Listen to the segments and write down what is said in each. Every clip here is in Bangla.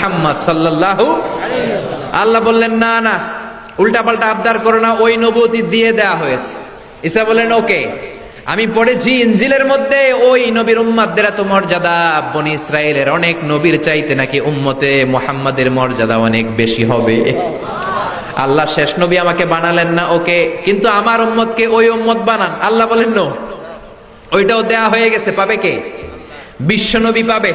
মোহাম্মদ সাল্লাল্লাহু আল্লাহ বললেন, না না উল্টা পাল্টা আবদার করো না, ওই নবতি দিয়ে দেয়া হয়েছে। ঈসা বললেন, ওকে, আমি পড়েছি ইনজিলের মধ্যে, ওই নবীর উম্মাদের এত মর্যাদা, বনি ইসরায়েলের অনেক নবীর চাইতে নাকি উম্মতে মোহাম্মদের মর্যাদা অনেক বেশি হবে। আল্লাহ শেষ নবী আমাকে বানালেন না, ওকে, কিন্তু আমার উম্মতকে ওই উম্মত বানান। আল্লাহ বলেন, নো, ওইটাও দেয়া হয়ে গেছে, পাবে কে? বিশ্বনবী পাবে।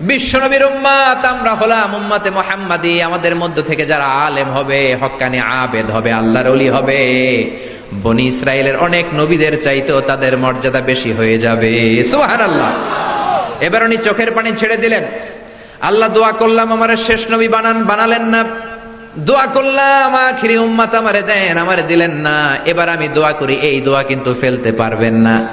বিশ্বনবীর উম্মাত, আমরা হলাম উম্মাতে মোহাম্মদি। আমাদের মধ্য থেকে যারা আলেম হবে হক্কানি আবেদ হবে, আল্লাহর অলি হবে। বনি ইসরায়েলের অনেক নবীদের চাইতেও তাদের মর্যাদা বেশি হয়ে যাবে। সুহান আল্লাহ এবার উনি চোখের পানি ছেড়ে দিলেন। আল্লাহ দোয়া করলাম, আমার শেষ নবী বানান, বানালেন না। দোয়া করলাম, আখিরি উম্মাত আমারে দেন, আমারে দিলেন না। এবার আমি দোয়া করি, এই দোয়া কিন্তু ফেলতে পারবেন না।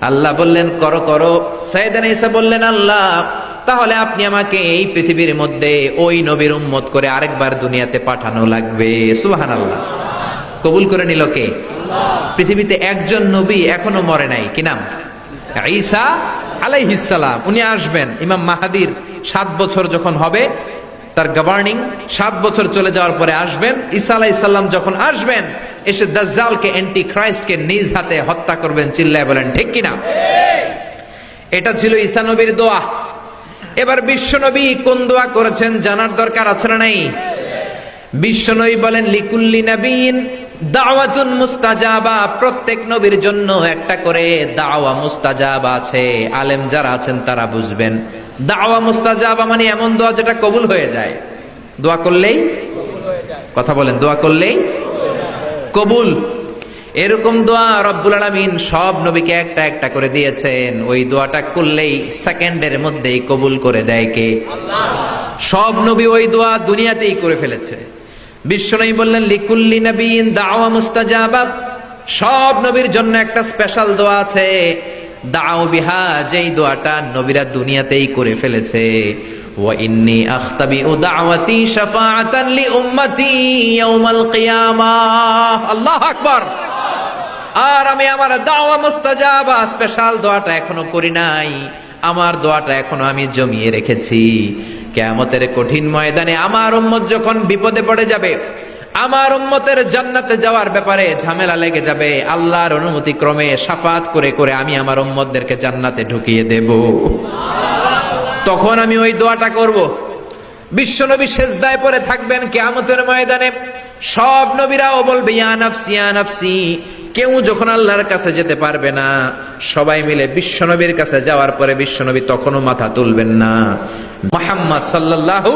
আল্লাহ বললেন, করো করো। সাইদান ঈসা বললেন, আল্লাহ তাহলে আপনি আমাকে এই পৃথিবীর মধ্যে ওই নবীর উম্মত করে আরেকবার দুনিয়াতে পাঠানো লাগবে। সুহান আল্লাহ কবুল করে নিল কে? পৃথিবীতে একজন নবী এখনও মরে নাই। কি নাম? ঈসা আলাইহিসালাম উনি আসবেন। ইমাম মাহাদির সাত বছর যখন হবে, তার গভর্নিং সাত বছর চলে যাওয়ার পরে আসবেন। ঈসা আলাইসাল্লাম যখন আসবেন, এসে দাজ্জালকে অ্যান্টি খ্রাইস্টকে নিজ হাতে হত্যা করবেন, চিল্লায় বলেন, ঠিক কিনা এটা ছিল ঈসা নবীর দোয়া। এবার বিশ্বনবী কোন দোয়া করেছেন জানার দরকার আছে না নাই? বিশ্বনবী বলেন, লিকুল্লি নবীন দাওয়াতুন মুস্তাজাবা, প্রত্যেক নবীর জন্য একটা করে দাওয়া মুস্তাজাবা আছে। আলেম যারা আছেন তারা বুঝবেন। দাওয়া মুস্তাজাবা মানে এমন দোয়া যেটা কবুল হয়ে যায়। দোয়া করলেই? কথা বলেন, দোয়া করলেই? কবুল। এরকম দোয়া রব্বুল আলামিন সব নবীকে একটা একটা করে দিয়েছেন। ওই দোয়াটা করলেই সেকেন্ডের মধ্যেই কবুল করে দেয় কে? সব নবী ওই দোয়া দুনিয়াতেই করে ফেলেছে। বিশ্বনবী বললেন, লিকুল্লি নবীন দাওয়া মুস্তাজাবা। সব নবীর জন্য একটা স্পেশাল দোয়া আছে। দাও বিহা, যেই দোয়াটা নবীরা দুনিয়াতেই করে ফেলেছে। ওয়া ইন্নি আখতাবি ও দাওয়াতি শাফাআতান লি উম্মতি ইয়াউমাল কিয়ামাহ আল্লাহু আকবার। আমি আমার দাওয়া মুস্তাজাবা স্পেশাল দোয়াটা এখনও করি নাই। আমার দোয়াটা এখনও আমি জমিয়ে রেখেছি। কেয়ামতের কঠিন ময়দানে আমার উম্মত যখন বিপদে পড়ে যাবে, আমার উম্মতের জান্নাতে যাওয়ার ব্যাপারে ঝামেলা লেগে যাবে, আল্লাহর অনুমতি ক্রমে সাফাত করে করে আমি আমার উম্মতদেরকে জান্নাতে ঢুকিয়ে দেব। তখন আমি ওই দোয়াটা করব। বিশ্বনবী শেষদায় পরে থাকবেন কেয়ামতের ময়দানে। সব নবীরাও বলবে ইয়া নাফসি। কেউ যখন আল্লাহর কাছে যেতে পারবে না, সবাই মিলে বিশ্বনবীর কাছে যাওয়ার পরে বিশ্বনবী তখনও মাথা তুলবেন না। মোহাম্মদ সাল্লাল্লাহু